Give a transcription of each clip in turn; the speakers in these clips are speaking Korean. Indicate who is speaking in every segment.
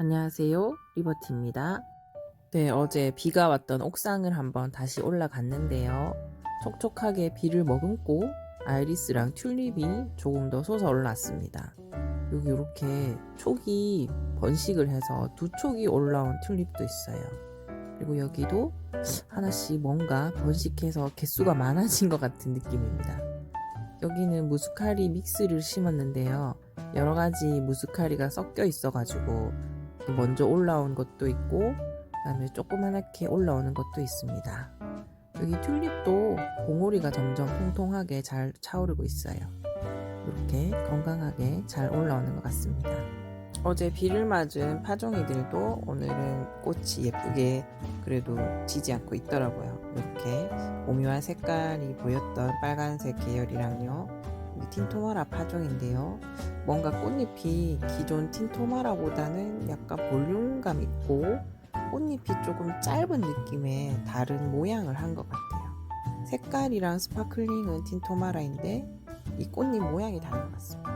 Speaker 1: 안녕하세요. 리버티입니다. 네, 어제 비가 왔던 옥상을 한번 다시 올라갔는데요. 촉촉하게 비를 머금고 아이리스랑 튤립이 조금 더 솟아 올랐습니다. 여기 이렇게 촉이 번식을 해서 두 촉이 올라온 튤립도 있어요. 그리고 여기도 하나씩 뭔가 번식해서 개수가 많아진 것 같은 느낌입니다. 여기는 무스카리 믹스를 심었는데요. 여러 가지 무스카리가 섞여 있어가지고 먼저 올라온 것도 있고 그다음에 조그만하게 올라오는 것도 있습니다. 여기 튤립도 봉오리가 점점 통통하게 잘 차오르고 있어요. 이렇게 건강하게 잘 올라오는 것 같습니다. 어제 비를 맞은 파종이들도 오늘은 꽃이 예쁘게 그래도 지지 않고 있더라고요. 이렇게 오묘한 색깔이 보였던 빨간색 계열이랑요. 이 틴토마라 파종인데요. 뭔가 꽃잎이 기존 틴토마라보다는 약간 볼륨감 있고 꽃잎이 조금 짧은 느낌의 다른 모양을 한 것 같아요. 색깔이랑 스파클링은 틴토마라인데 이 꽃잎 모양이 다른 것 같습니다.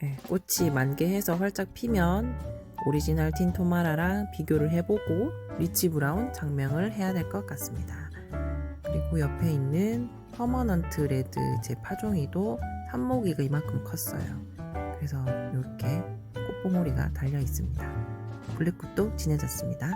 Speaker 1: 네, 꽃이 만개해서 활짝 피면 오리지널 틴토마라랑 비교를 해보고 리치 브라운 장명을 해야 될 것 같습니다. 그리고 옆에 있는 퍼머넌트 레드 제 파종이도 삽모기가 이만큼 컸어요. 그래서 이렇게 꽃봉오리가 달려 있습니다. 블랙꽃도 진해졌습니다.